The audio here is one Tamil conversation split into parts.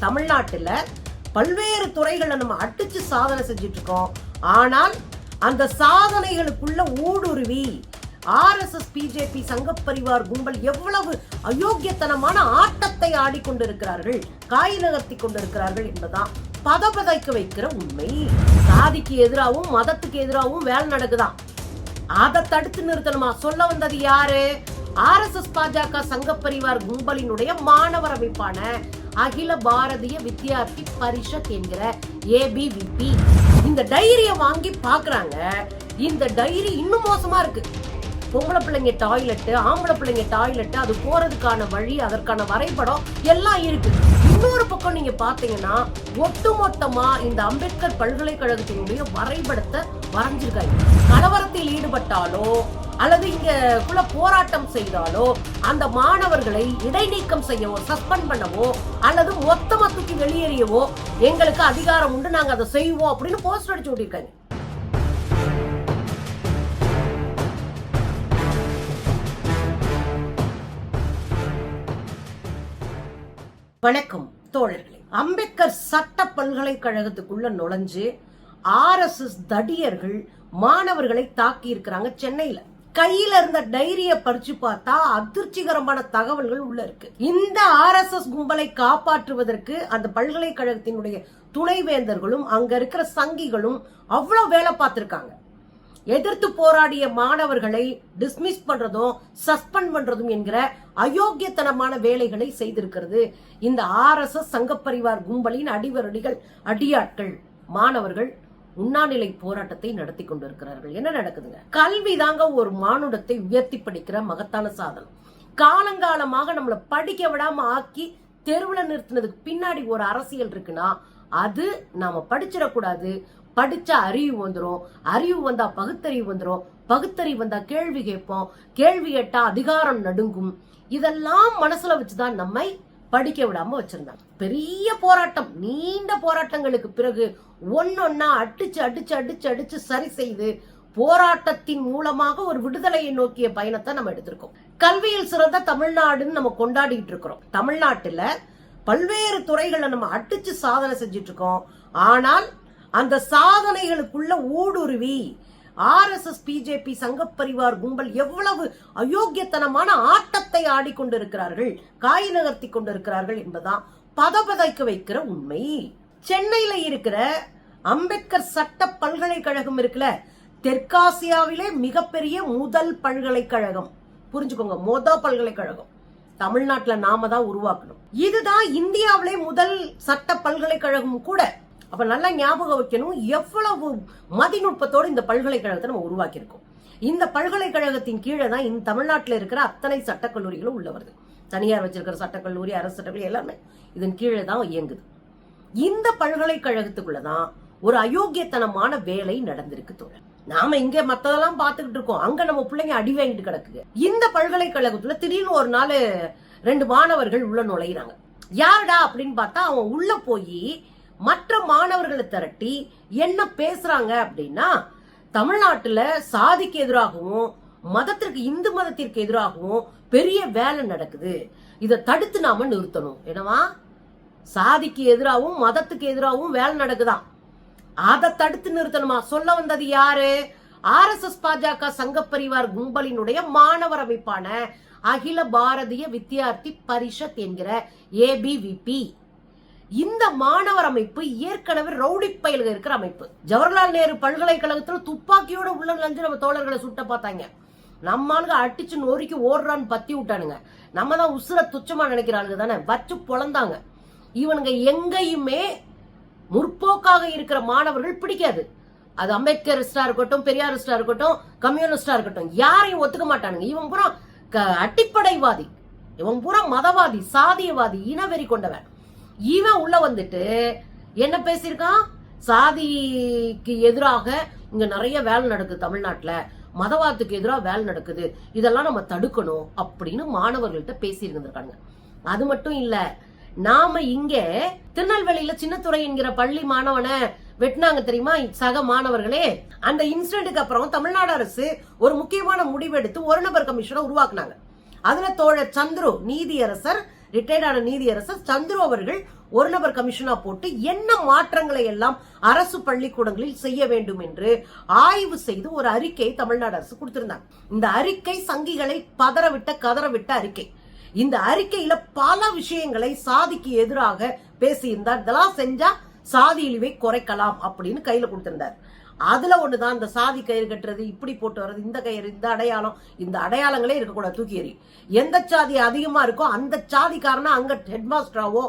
தமிழ்நாட்டில் பல்வேறு துறைகளை நம்ம அடிச்சு சாதனை செஞ்சுட்டு இருக்கோம் ஆனால் அந்த சாதனைகளுக்குள்ள ஊடுருவி ஆர்எஸ்எஸ் பிஜேபி சங்கப்பரிவார் கும்பல் எவ்வளவு அயோக்கியத்தனமான ஆட்டத்தை ஆடிக்கொண்டிருக்கிறார்கள் காய் நகர்த்தி கொண்டிருக்கிறார்கள் என்பதுதான் பதபதைக்க வைக்கிற உண்மை. சாதிக்கு எதிராகவும் மதத்துக்கு எதிராகவும் வேலை நடக்குதான். அதை தடுத்து நிறுத்தணுமா? சொல்ல வந்தது யாரு? ஆர்எஸ்எஸ் பாஜக சங்க பரிவார் கும்பலினுடைய மாணவர் அமைப்பான அகில பாரதிய வித்யார்த்தி பரிஷத் என்கிற ஏபிவிபி இந்த டைரிய வாங்கி பாக்குறாங்க இந்த டைரி இன்னும் மோசமா இருக்கு. பொம்பளை பிள்ளைங்க டாய்லெட் ஆம்பளை பிள்ளைங்க டாய்லெட்டு அது போறதுக்கான வழி அதற்கான வரைபடம் எல்லாம் இருக்கு. இன்னொரு பக்கம் நீங்க பாத்தீங்கன்னா ஒட்டுமொத்தமா இந்த அம்பேத்கர் பல்கலைக்கழகத்தினுடைய வரைபடத்தை வரைஞ்சிருக்காங்க. கலவரத்தில் ஈடுபட்டாலோ அல்லது இங்க குள்ள போராட்டம் செய்தாலோ அந்த மாணவர்களை இடைநீக்கம் செய்யவோ சஸ்பெண்ட் பண்ணவோ அல்லது மொத்தமா தூக்கி வெளியேறியவோ எங்களுக்கு அதிகாரம் உண்டு நாங்க அதை செய்வோம் அப்படின்னு போஸ்டர் அடிச்சு விட்டிருக்காங்க வணக்கம் தோழர்களே. அம்பேத்கர் சட்ட பல்கலைக்கழகத்துக்குள்ள நுழைஞ்சு ஆர்எஸ்எஸ் தடியர்கள் மாணவர்களை தாக்கி இருக்கிறாங்க சென்னையில. கையில இருந்த டைரிய படிச்சு பார்த்தா அதிர்ச்சிகரமான தகவல்கள் உள்ள இருக்கு. இந்த ஆர்எஸ்எஸ் கும்பலை காப்பாற்றுவதற்கு அந்த பல்கலைக்கழகத்தினுடைய துணைவேந்தர்களும் அங்க இருக்கிற சங்கிகளும் அவ்வளவு வேலை பார்த்திருக்காங்க. எதிர்த்து போராடிய மாணவர்களை டிஸ்மிஸ் பண்றதும் சஸ்பெண்ட் பண்றதும் என்கிற அயோக்கியத்தனமான வேலைகளை செய்திருக்கிறது இந்த ஆர்எஸ்எஸ் சங்கப்பரிவார் கும்பலின் அடிவரடிகள் அடியாட்கள் மாணவர்கள். உண்ணாநிலை போராட்டத்தை நடத்தி கொண்டிருக்கிறார்கள். என்ன நடக்குதுங்க? கல்வி தாங்க ஒரு மானுடத்தை உயர்த்தி படிக்கிற மகத்தான சாதனம். காலங்காலமாக நம்மளை படிக்க விடாம ஆக்கி தெருவில் நிறுத்தினதுக்கு பின்னாடி ஒரு அரசியல் இருக்குன்னா அது நாம படிச்சிடக்கூடாது படிச்சா அறிவு வந்துடும் அறிவு வந்தா பகுத்தறிவு வந்துடும் பகுத்தறிவு வந்தா கேள்வி கேட்போம். கேள்வி கேட்டா அதிகாரம் நடுங்கும். இதெல்லாம் மனசுல வச்சுதான் நம்மை படிக்க விடாம வச்சிருந்தாங்க. பெரிய போராட்டம். நீண்ட போராட்டங்களுக்கு பிறகு ஒன்னொன்னா அடிச்சு அடிச்சு அடிச்சு அடிச்சு சரி செய்து போராட்டத்தின் மூலமாக ஒரு விடுதலையை நோக்கிய பயணத்தை நம்ம எடுத்திருக்கோம். கல்வியில் சிறந்த தமிழ்நாடுன்னு நம்ம கொண்டாடிட்டு இருக்கிறோம். தமிழ்நாட்டுல பல்வேறு துறைகளை நம்ம அடிச்சு சாதனை செஞ்சிட்டு இருக்கோம். ஆனால் அந்த சாதனைகளுக்குள்ள ஊடுருவி ஆர்எஸ்எஸ் பிஜேபி சங்கப்பரிவார் கும்பல் எவ்வளவு அயோக்கியத்தனமான ஆட்டத்தை ஆடிக்கொண்டிருக்கிறார்கள் காய் நகர்த்தி கொண்டிருக்கிறார்கள் என்பதுதான் பதபதைக்க வைக்கிற உண்மை. சென்னையில இருக்கிற அம்பேத்கர் சட்ட பல்கலைக்கழகம் இருக்குல்ல தெற்காசியாவிலே மிகப்பெரிய முதல் பல்கலைக்கழகம். புரிஞ்சுக்கோங்க மொத பல்கலைக்கழகம். தமிழ்நாட்டில் நாம தான் உருவாக்கணும். இதுதான் இந்தியாவிலே முதல் சட்ட பல்கலைக்கழகம் கூட. அப்ப நல்லா ஞாபகம் வைக்கணும். எவ்வளவு மதிநுட்பத்தோடு இந்த பல்கலைக்கழகத்தை நம்ம உருவாக்கியிருக்கோம். இந்த பல்கலைக்கழகத்தின் கீழே தான் இந்த தமிழ்நாட்டில் இருக்கிற அத்தனை சட்டக்கல்லூரிகளும் உள்ள வருது. தனியார் வச்சிருக்கிற சட்டக்கல்லூரி அரசு சட்டக்கல்லூரி எல்லாமே இதன் கீழே தான் இயங்குது. இந்த பல்கலைக்கழகத்துக்குள்ளதான் ஒரு அயோக்கியத்தனமான வேலை நடந்திருக்கு தோழர். நாம இங்க மத்ததெல்லாம் பாத்துக்கிட்டு இருக்கோம். அங்க நம்ம பிள்ளைங்க அடி வாங்கிட்டு கிடக்குது. இந்த பல்கலைக்கழகத்துல திடீர்னு ஒரு நாள் ரெண்டு மாணவர்கள் உள்ள நுழையிறாங்க. யாருடா அப்படின்னு பார்த்தா அவன் உள்ள போய் மற்ற மாணவர்களை திரட்டி என்ன பேசுறாங்க அப்படின்னா தமிழ்நாட்டுல சாதிக்கு எதிராகவும் மதத்திற்கு இந்து மதத்திற்கு எதிராகவும் பெரிய வேலை நடக்குது. இதை தடுத்து நாம நிறுத்தணும். என்னவா? சாதிக்கு எதிராகவும் மதத்துக்கு எதிராகவும் வேலை நடக்குதான். அதை தடுத்து நிறுத்தணுமா? சொல்ல வந்தது யாரு? ஆர்எஸ்எஸ் பாஜக சங்க பரிவார் கும்பலினுடைய மாணவர் அமைப்பான அகில பாரதிய வித்யார்த்தி பரிஷத் என்கிற ஏபிவிபி இந்த மாணவர் அமைப்பு ஏற்கனவே ரவுடி பயில்கள் இருக்கிற அமைப்பு. ஜவஹர்லால் நேரு பல்கலைக்கழகத்தில் துப்பாக்கியோட உள்ள நஞ்சு நம்ம தோழர்களை சுட்ட பார்த்தாங்க. நம்மளுக்கு அடிச்சு நொறுக்கி ஓடுறான்னு பத்தி விட்டானுங்க. நம்ம தான் உசுர துச்சமா நினைக்கிறாங்க தானே. வச்சு பொழந்தாங்க. இவனுங்க எங்கேயுமே முற்போக்காக இருக்கிற மாணவர்கள் பிடிக்காது. அது அம்பேத்கரிஸ்டா இருக்கட்டும் பெரியாரிஸ்டா இருக்கட்டும் கம்யூனிஸ்டா இருக்கட்டும் யாரையும் ஒத்துக்க மாட்டானுங்க. இவன் பூரா க- அடிப்படைவாதி. இவன் பூரா மதவாதி சாதியவாதி இனவெறி கொண்டவன். இவன் உள்ள வந்துட்டு என்ன பேசியிருக்கான்? சாதிக்கு எதிராக இங்க நிறைய வேலை நடக்குது தமிழ்நாட்டுல. மதவாதத்துக்கு எதிராக வேலை நடக்குது. இதெல்லாம் நம்ம தடுக்கணும் அப்படின்னு மாணவர்கள்ட்ட பேசியிருந்திருக்காங்க அது மட்டும் இல்ல நாம இங்க திருநெல்வேலியில சின்னத்துறை என்கிற பள்ளி மாணவனை வெட்டினாங்க தெரியுமா? சக மாணவர்களே. அந்த இன்சிடென்ட்டுக்கு அப்புறம் தமிழ்நாடு அரசு ஒரு முக்கியமான முடிவெடுத்து ஒரு நபர் கமிஷனை உருவாக்குனாங்க. அதுல தோழர் சந்துரு நீதியரசர் ரிட்டையர்டான நீதியரசர் சந்துரு அவர்கள் ஒரு நபர் கமிஷனா போட்டு என்ன மாற்றங்களை எல்லாம் அரசு பள்ளிக்கூடங்களில் செய்ய வேண்டும் என்று ஆய்வு செய்து ஒரு அறிக்கையை தமிழ்நாடு அரசு கொடுத்திருந்தாங்க. இந்த அறிக்கை சங்கிகளை பதறவிட்ட கதறவிட்ட அறிக்கை. இந்த அறிக்கையில பல விஷயங்களை சாதிக்கு எதிராக பேசியிருந்தார். இதெல்லாம் செஞ்சா சாதி இழிவை குறைக்கலாம் அப்படின்னு கையில கொடுத்திருந்தார். அதுல ஒண்ணுதான் இந்த சாதி கயிறு கட்டுறது இப்படி போட்டு வர்றது இந்த கயிறு இந்த அடையாளம் இந்த அடையாளங்களே இருக்கக்கூடாது தூக்கி எறி எந்த சாதி அதிகமா இருக்கோ அந்த சாதிக்காரனா அங்க ஹெட்மாஸ்டராவோ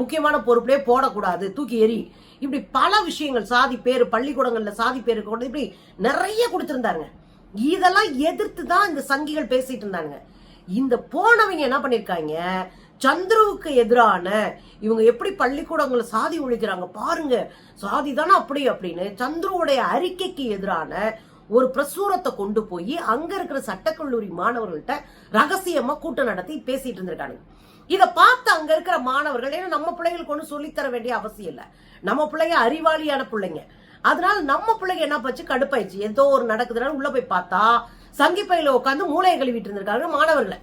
முக்கியமான பொறுப்புலயே போடக்கூடாது தூக்கி எறி இப்படி பல விஷயங்கள் சாதி பேர் பள்ளிக்கூடங்களில் சாதி பேரு கொண்டு இப்படி நிறைய கொடுத்துருந்தாருங்க. இதெல்லாம் எதிர்த்து தான் இந்த சங்கிகள் பேசிட்டு இருந்தாங்க. இந்த போனவங்க என்ன பண்ணியிருக்காங்க சந்துருவுக்கு எதிரான இவங்க எப்படி பள்ளிக்கூடங்களை சாதி ஒழிக்கிறாங்க பாருங்க. சாதி தானே அப்படி அப்படின்னு சந்துருவுடைய அறிக்கைக்கு எதிரான ஒரு பிரசுரத்தை கொண்டு போய் அங்க இருக்கிற சட்டக்கல்லூரி மாணவர்கள்ட்ட ரகசியமா கூட்டம் நடத்தி பேசிட்டு இருந்திருக்காங்க இதை பார்த்து அங்க இருக்கிற மாணவர்கள் ஏன்னா நம்ம பிள்ளைங்களுக்கு ஒன்றும் சொல்லித்தர வேண்டிய அவசியம் இல்லை. நம்ம பிள்ளைங்க அறிவாளியான பிள்ளைங்க. அதனால நம்ம பிள்ளைங்க என்ன பச்சு கடுப்பாயிடுச்சு. ஏதோ ஒரு நடக்குதுனால உள்ள போய் பார்த்தா சங்கி பையில உட்காந்து மூளையை கழுவிட்டு இருந்திருக்காங்க மாணவர்களை.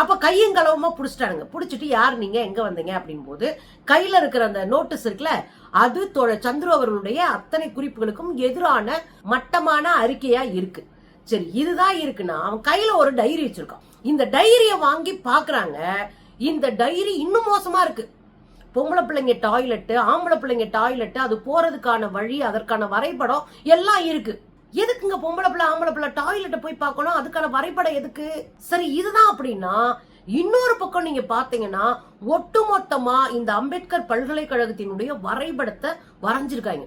அப்போ கையும் கலவமாக பிடிச்சிட்டானுங்க. பிடிச்சிட்டு யார் நீங்கள் எங்கே வந்தீங்க? அப்படிங்கும்போது கையில் இருக்கிற அந்த நோட்டீஸ் இருக்குல்ல அது தோழ சந்துரு அவர்களுடைய அத்தனை குறிப்புகளுக்கும் எதிரான மட்டமான அறிக்கையாக இருக்கு. சரி இதுதான் இருக்குன்னா அவன் கையில் ஒரு டைரி வச்சிருக்கான். இந்த டைரியை வாங்கி பார்க்குறாங்க இந்த டைரி இன்னும் மோசமாக இருக்கு. பொம்பளை பிள்ளைங்க டாய்லெட்டு ஆம்பளை பிள்ளைங்க டாய்லெட்டு அது போகிறதுக்கான வழி அதற்கான வரைபடம் எல்லாம் இருக்குது எதுக்குங்க பொம்பளை பிள்ளை ஆம்பளை பிள்ளை டாய்லெட்டை போய் பார்க்கணும்? அதுக்கான வரைபடம் எதுக்கு? சரி இதுதான் அப்படின்னா இன்னொரு பக்கம் நீங்க பாத்தீங்கன்னா ஒட்டுமொத்தமா இந்த அம்பேத்கர் பல்கலைக்கழகத்தினுடைய வரைபடத்தை வரைஞ்சிருக்காங்க.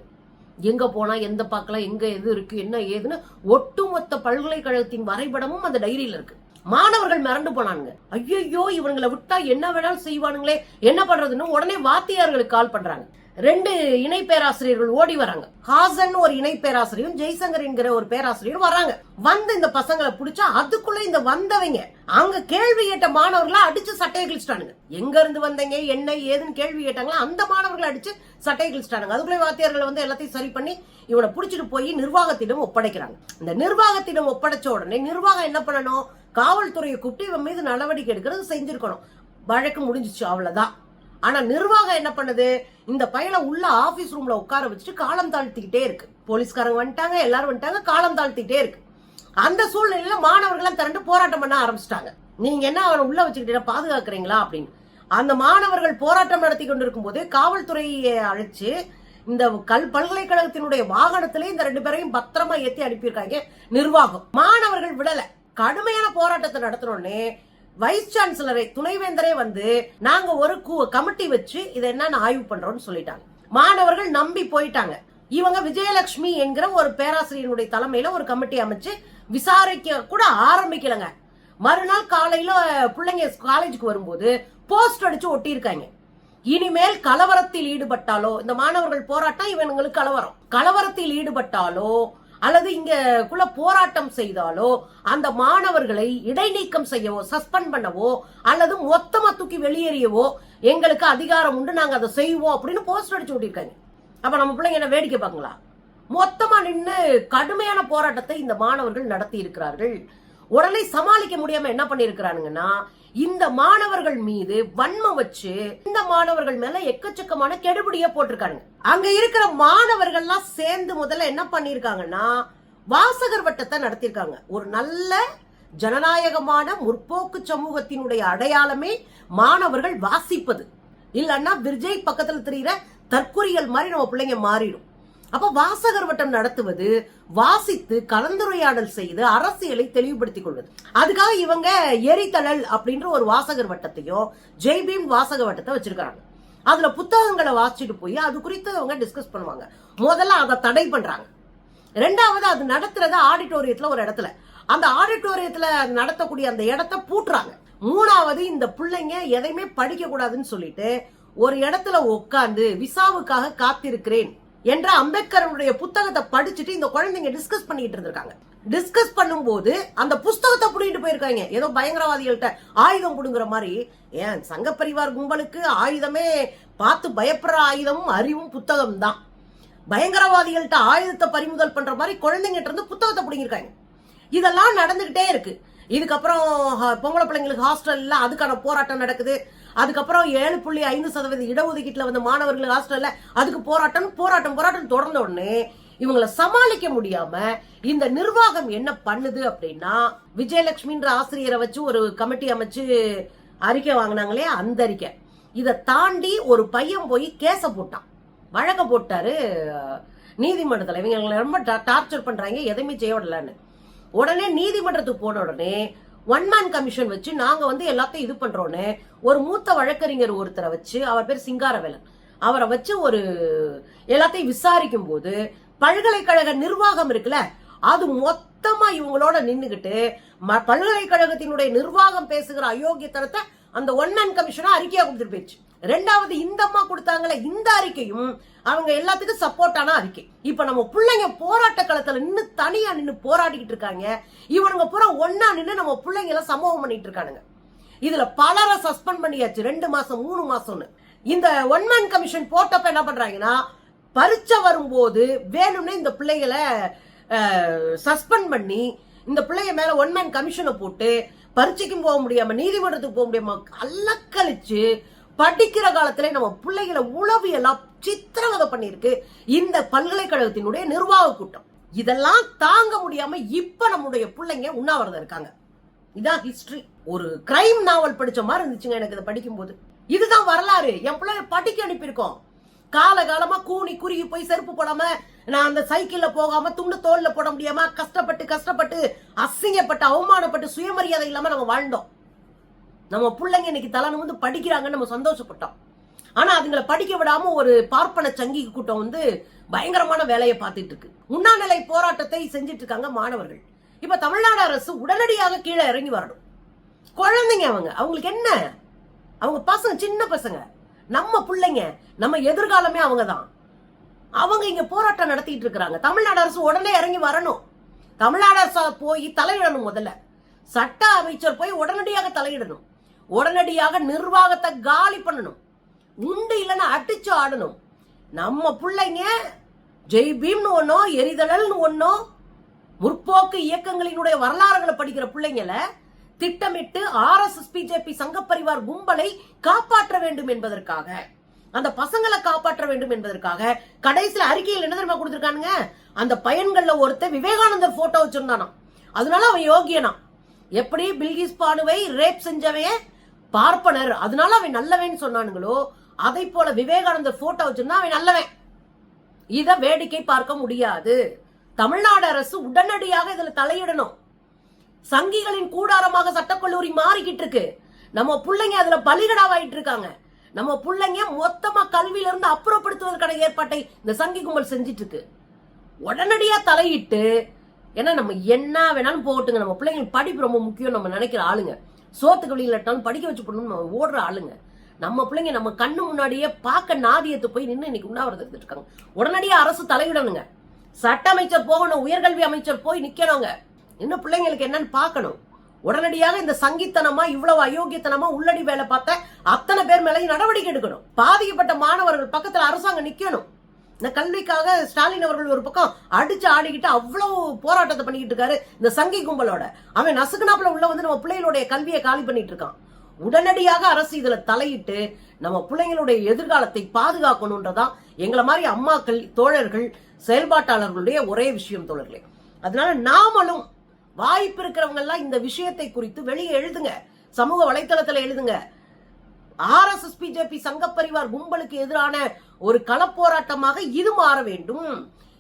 எங்க போனா எந்த பார்க்கலாம் எங்க எது இருக்கு என்ன ஏதுன்னு ஒட்டுமொத்த பல்கலைக்கழகத்தின் வரைபடமும் அந்த டைரியில இருக்கு. மாணவர்கள் மிரண்டு போனானுங்க. ஐயோ இவங்களை விட்டா என்ன வேணாலும் செய்வானுங்களே என்ன பண்றதுன்னு உடனே வாத்தியார்களுக்கு கால் பண்றாங்க. ரெண்டு இணை பேராசிரியர்கள் ஓடி வராங்க. ஹாசன் ஒரு இணை பேராசிரியரும் ஜெய்சங்கர் என்கிற ஒரு பேராசிரியரும் வராங்க. வந்து இந்த பசங்களை பிடிச்சா அதுக்குள்ள இந்த வந்தவங்க அங்க கேள்வி கேட்ட மாணவர்களை அடிச்சு சட்டையை கிழிச்சிட்டானுங்க. எங்க இருந்து வந்தீங்க என்ன ஏதுன்னு கேள்வி கேட்டாங்களா அந்த மாணவர்களை அடிச்சு சட்டையை கிழிச்சிட்டானுங்க. அதுக்குள்ளே வாத்தியார்கள் வந்து எல்லாத்தையும் சரி பண்ணி இவனை பிடிச்சிட்டு போய் நிர்வாகத்திடம் ஒப்படைக்கிறாங்க. இந்த நிர்வாகத்திடம் ஒப்படைச்ச உடனே நிர்வாகம் என்ன பண்ணணும்? காவல்துறையை கூப்பிட்டு இவன் மீது நடவடிக்கை எடுக்கிறது செஞ்சிருக்கணும். வழக்கு முடிஞ்சிச்சு அவ்வளவுதான். ஆனா நிர்வாகம் என்ன பண்ணுது? இந்த பையனை உள்ள ஆபீஸ் ரூம்ல உட்கார வச்சுட்டு காலம் தாழ்த்திக்கிட்டே இருக்கு. போலீஸ்காரங்க வந்துட்டாங்க எல்லாரும் வந்துட்டாங்க காலம் தாழ்த்திக்கிட்டே இருக்கு. அந்த சூழ்நிலையில மாணவர்கள் திரண்டு போராட்டம் பண்ண ஆரம்பிச்சிட்டாங்க. நீங்க என்ன அவனை உள்ள வச்சுக்கிட்டு பாதுகாக்கிறீங்களா அப்படின்னு. அந்த மாணவர்கள் போராட்டம் நடத்தி கொண்டிருக்கும் போது காவல்துறையை அழைச்சு இந்த கல் பல்கலைக்கழகத்தினுடைய வாகனத்திலே இந்த ரெண்டு பேரையும் பத்திரமா ஏத்தி அனுப்பியிருக்காங்க நிர்வாகம். மாணவர்கள் விடல. கடுமையான போராட்டத்தை நடத்தினோடனே வைஸ் சான்சலரை துணைவேந்தரே வந்து நாங்க ஒரு கமிட்டி வச்சு இதை என்னன்னு ஆய்வு பண்றோம்னு சொல்லிட்டாங்க. மாணவர்கள் நம்பி போயிட்டாங்க. இவங்க விஜயலட்சுமி என்கிற ஒரு பேராசிரியருடைய தலைமையில ஒரு கமிட்டி அமைச்சு விசாரிக்க கூட ஆரம்பிக்கலங்க. மறுநாள் காலையில பிள்ளைங்க காலேஜுக்கு வரும்போது போஸ்ட் அடிச்சு ஒட்டியிருக்காங்க. இனிமேல் கலவரத்தில் ஈடுபட்டாலோ இந்த மாணவர்கள் போராட்டம் இவங்களுக்கு கலவரம். கலவரத்தில் ஈடுபட்டாலோ அல்லது இங்க குள்ள போராட்டம் செய்தாலோ அந்த மாணவர்களை இடைநீக்கம் செய்யவோ சஸ்பெண்ட் பண்ணவோ அல்லது மொத்தமா தூக்கி வெளியேறியவோ எங்களுக்கு அதிகாரம் உண்டு நாங்க அதை செய்வோம் அப்படின்னு போஸ்டர் அடிச்சு விட்டிருக்காங்க அப்ப நம்ம பிள்ளைங்க என்ன வேடிக்கை பார்க்கலாம் மொத்தமா நின்று கடுமையான போராட்டத்தை இந்த மாணவர்கள் நடத்தி இருக்கிறார்கள். உடனே சமாளிக்க முடியாம என்ன பண்ணிருக்கிறானுங்கன்னா இந்த மாணவர்கள் மீது வன்மம் வச்சு இந்த மாணவர்கள் மேல எக்கச்சக்கமான கெடுபிடிய போட்டிருக்காங்க அங்க இருக்கிற மாணவர்கள்லாம் சேர்ந்து முதல்ல என்ன பண்ணிருக்காங்கன்னா வாசகர் வட்டத்தை நடத்திருக்காங்க ஒரு நல்ல ஜனநாயகமான முற்போக்கு சமூகத்தினுடைய அடையாளமே மாணவர்கள் வாசிப்பது. இல்லன்னா விஜய் பக்கத்துல தெரியுற தற்கொலைகள் மாதிரி நம்ம பிள்ளைங்க மாறிடும். அப்ப வாசகர் வட்டம் நடத்துவது வாசித்து கலந்துரையாடல் செய்து அரசியலை தெளிவுபடுத்திக் கொள்வது. அதுக்காக இவங்க எரித்தழல் அப்படின்ற ஒரு வாசகர் வட்டத்தையும் ஜெய்பீம் வாசக வட்டத்தை வச்சிருக்காங்க அதுல புத்தகங்களை வாசிச்சுட்டு போய் அது குறித்து அவங்க டிஸ்கஸ் பண்ணுவாங்க. முதல்ல அதை தடை பண்றாங்க. ரெண்டாவது அது நடத்துறது ஆடிட்டோரியத்துல ஒரு இடத்துல. அந்த ஆடிட்டோரியத்துல நடத்தக்கூடிய அந்த இடத்த பூட்டுறாங்க. மூணாவது இந்த பிள்ளைங்க எதையுமே படிக்க கூடாதுன்னு சொல்லிட்டு ஒரு இடத்துல உட்காந்து விசாவுக்காக காத்திருக்கிறேன். என்ற அம்பேத்கருடைய புத்தகத்தை படிச்சுட்டு இந்த குழந்தைங்க டிஸ்கஸ் பண்ணிட்டு இருந்திருக்காங்க. டிஸ்கஸ் பண்ணும்போது அந்த புஸ்தகத்தை புடிங்கிட்டு போயிருக்காங்க. ஏதோ பயங்கரவாதிகள்கிட்ட ஆயுதம் கொடுங்குற மாதிரி. ஏன் சங்க பரிவார் கும்பலுக்கு ஆயுதமே பார்த்து பயப்படுற ஆயுதமும் அறிவும் புத்தகம் தான் பயங்கரவாதிகள்கிட்ட ஆயுதத்தை பறிமுதல் பண்ற மாதிரி குழந்தைங்கிட்ட இருந்து புத்தகத்தை பிடிங்கிருக்காங்க இதெல்லாம் நடந்துகிட்டே இருக்கு. இதுக்கப்புறம் பொங்கல பொம்பளை பிள்ளைங்களுக்கு ஹாஸ்டல்ல அதுக்கான போராட்டம் நடக்குது. அதுக்கப்புறம் ஏழு புள்ளி ஐந்து சதவீத இடஒதுக்கீட்டுல வந்த மாணவர்கள் ஹாஸ்டல்ல அதுக்கு போராட்டம் போராட்டம் போராட்டம் தொடர்ந்த உடனே இவங்களை சமாளிக்க முடியாம இந்த நிர்வாகம் என்ன பண்ணுது அப்படின்னா விஜயலட்சுமின்ற ஆசிரியரை வச்சு ஒரு கமிட்டி அமைச்சு அறிக்கை வாங்கினாங்களே அந்த அறிக்கை. இதை தாண்டி ஒரு பையன் போய் கேச போட்டான். வழக்க போட்டாரு நீதிமன்றத்தில். இவங்க ரொம்ப டார்ச்சர் பண்றாங்க எதையுமே செய்ய விடலன்னு. உடனே நீதிமன்றத்துக்கு போன உடனே ஒன் மேன் கமிஷன் வச்சு நாங்க வந்து எல்லாத்தையும் இது பண்றோன்னு ஒரு மூத்த வழக்கறிஞர் ஒருத்தரை வச்சு அவர் பேர் சிங்காரவேலன். அவரை வச்சு ஒரு எல்லாத்தையும் விசாரிக்கும் போது பல்கலைக்கழக நிர்வாகம் இருக்குல்ல அது மொத்தமா இவங்களோட நின்னுகிட்டு ம- பல்கலைக்கழகத்தினுடைய நிர்வாகம் பேசுகிற அயோக்கியத்தனத்தை அந்த ஒன் மேன் கமிஷனா அறிக்கையா கொடுத்துட்டு போயிடுச்சு. ரெண்டாவது இந்த அம்மா கொடுத்தாங்களே இந்த அறிக்கையும் அவங்க எல்லாத்துக்கும் சப்போர்ட்டான அறிக்கை. இப்ப நம்ம பிள்ளைங்க போராட்ட களத்துல நின்னு தனியா நின்னு போராடிக்கிட்டு இருக்காங்க. இவனுங்க பூரா ஒன்னா நின்னு நம்ம பிள்ளைங்க எல்லாம் சம்பவம் பண்ணிட்டு இருக்கானுங்க. இதுல பலரை சஸ்பெண்ட் பண்ணியாச்சு. ரெண்டு மாசம் மூணு மாசம்னு. இந்த ஒன் மேன் கமிஷன் போட்டப்ப என்ன பண்றாங்கன்னா பரீட்சை வரும்போது வேணும்னு இந்த பிள்ளைகளை சஸ்பெண்ட் பண்ணி இந்த பிள்ளைய மேல ஒன் மேன் கமிஷனை போட்டு பரீட்சைக்கும் போக முடியாம நீதிமன்றத்துக்கு போக முடியாம அல்லக்கழிச்சு படிக்கிற காலத்துல நம்ம பிள்ளைகளை உளவியெல்லாம் சித்திரவதை பண்ணிருக்கு இந்த பல்கலைக்கழகத்தினுடைய நிர்வாக கூட்டம். இதெல்லாம் தாங்க முடியாம இப்ப நம்முடைய பிள்ளைங்க உண்ணாவிரதம் இருக்காங்க. இதான் ஹிஸ்டரி ஒரு கிரைம் நாவல் படிச்ச மாதிரி இருந்துச்சுங்க எனக்கு இதை படிக்கும்போது. இதுதான் வரலாறு. என் பிள்ளைய படிக்க அனுப்பியிருக்கோம். காலகாலமா கூனி குறுகி போய் செருப்பு போடாம நான் அந்த சைக்கிள்ல போகாம துண்டு தோல்ல போட முடியாம கஷ்டப்பட்டு கஷ்டப்பட்டு அசிங்கப்பட்டு அவமானப்பட்டு சுயமரியாதை இல்லாம நம்ம வாழ்ந்தோம். நம்ம பிள்ளைங்க இன்னைக்கு தலை வந்து படிக்கிறாங்கன்னு நம்ம சந்தோஷப்பட்டோம். ஆனா அதுங்களை படிக்க விடாம ஒரு பார்ப்பன சங்கி கூட்டம் வந்து பயங்கரமான வேலையை பார்த்துட்டு இருக்கு. உண்ணாநிலை போராட்டத்தை செஞ்சிட்டு இருக்காங்க மாணவர்கள். இப்ப தமிழ்நாடு அரசு உடனடியாக கீழே இறங்கி வரணும். குழந்தைங்க அவங்க அவங்களுக்கு என்ன? அவங்க பசங்க சின்ன பசங்க. நம்ம பிள்ளைங்க நம்ம எதிர்காலமே அவங்க தான். அவங்க இங்க போராட்டம் நடத்திட்டு இருக்கிறாங்க. தமிழ்நாடு அரசு உடனே இறங்கி வரணும். தமிழ்நாடு அரசு போய் தலையிடணும் முதல்ல. சட்ட அமைச்சர் போய் உடனடியாக தலையிடணும். உடனடியாக நிர்வாகத்தை காலி பண்ணணும். உண்டு இல்லைன்னா அடிச்சு ஆடணும். நம்ம பிள்ளைங்க ஜெய் பீம்னு ஒன்னோ எரிதழல்னு ஒன்றும் முற்போக்கு இயக்கங்களினுடைய வரலாறுகளை படிக்கிற பிள்ளைங்கள திட்டமிட்டு ஆர் எஸ் எஸ் பிஜேபி சங்கப்பரிவார் கும்பலை காப்பாற்ற வேண்டும் என்பதற்காக அந்த பசங்களை காப்பாற்ற வேண்டும் என்பதற்காக கடைசியில் அறிக்கையில் என்ன தெரியுமா கொடுத்துருக்கானுங்க? அந்த பையன்கள்ல ஒருத்தன் விவேகானந்தர் போட்டோ வச்சிருந்தானா அதனால அவன் யோகியனா எப்படி? பில்கிஸ் பானுவை ரேப் செஞ்சவன் பார்ப்பனர். அதனால அவன் நல்லவன் சொன்னானுங்களோ அதை போல விவேகானந்தர் போட்டோ வச்சிருந்தா அவன் நல்லவன். இத வேடிக்கை பார்க்க முடியாது. தமிழ்நாடு அரசு உடனடியாக இதுல தலையிடணும். சங்கிகளின் கூடாரமாக சட்டக்கல்லூரி மாறிக்கிட்டு இருக்கு. நம்ம பிள்ளைங்க அதுல பலிகடாவாயிட்டு இருக்காங்க. நம்ம பிள்ளைங்க மொத்தமா கல்வியில இருந்து அப்புறப்படுத்துவதற்கான ஏற்பாட்டை இந்த சங்கி கும்பல் செஞ்சிட்டு இருக்கு. உடனடியா தலையிட்டு ஏன்னா நம்ம என்ன வேணாலும் போகட்டுங்க நம்ம பிள்ளைங்களுக்கு படிப்பு ரொம்ப முக்கியம் நம்ம நினைக்கிற ஆளுங்க. சோத்துக்கு வெளியிலட்டாலும் படிக்க வச்சு பண்ணணும்னு நம்ம ஓடுற ஆளுங்க. நம்ம பிள்ளைங்க நம்ம கண்ணு முன்னாடியே பார்க்க நாதியத்து போய் நின்று இன்னைக்கு உண்ணாவிரதம் இருந்துட்டு இருக்காங்க. உடனடியாக அரசு தலையிடணுங்க. சட்ட அமைச்சர் போகணும் உயர்கல்வி அமைச்சர் போய் நிக்கணுங்க. இன்னும் பிள்ளைங்களுக்கு என்னன்னு பார்க்கணும். உடனடியாக இந்த சங்கித்தனமா இவ்வளவு அயோக்கியத்தனமா உள்ளடி வேலை பார்த்த அத்தனை பேர் மேலேயும் நடவடிக்கை எடுக்கணும். பாதிக்கப்பட்ட மாணவர்கள் பக்கத்துல அரசாங்கம் நிக்கணும். இந்த கல்விக்காக ஸ்டாலின் அவர்கள் ஒரு பக்கம் அடிச்சு ஆடிக்கிட்டு அவ்வளோ போராட்டத்தை பண்ணிக்கிட்டு இருக்காரு இந்த சங்கி கும்பலோட. அவன் நசுக்குனாப்புல உள்ள வந்து நம்ம பிள்ளைகளுடைய கல்வியை காலி பண்ணிட்டு இருக்கான். உடனடியாக அரசு இதுல தலையிட்டு நம்ம பிள்ளைங்களுடைய எதிர்காலத்தை பாதுகாக்கணுன்றதான் எங்களை மாதிரி அம்மாக்கள் தோழர்கள் செயல்பாட்டாளர்களுடைய ஒரே விஷயம் தோழர்களே. அதனால நாமளும் வாய்ப்பு இருக்கிறவங்க எல்லாம் இந்த விஷயத்தை குறித்து வெளியே எழுதுங்க. சமூக வலைத்தளத்துல எழுதுங்க. ஆர்எஸ்எஸ் பிஜேபி சங்கப்பரிவார் கும்பலுக்கு எதிரான ஒரு களப்போராட்டமாக இது மாற வேண்டும்.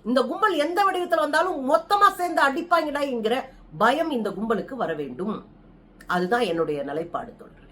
இந்த கும்பல் எந்த வடிவத்தில் வந்தாலும் மொத்தமா சேர்ந்து அடிப்பாங்கடா என்கிற பயம் இந்த கும்பலுக்கு வர வேண்டும். அதுதான் என்னுடைய நிலைப்பாடு தொடர்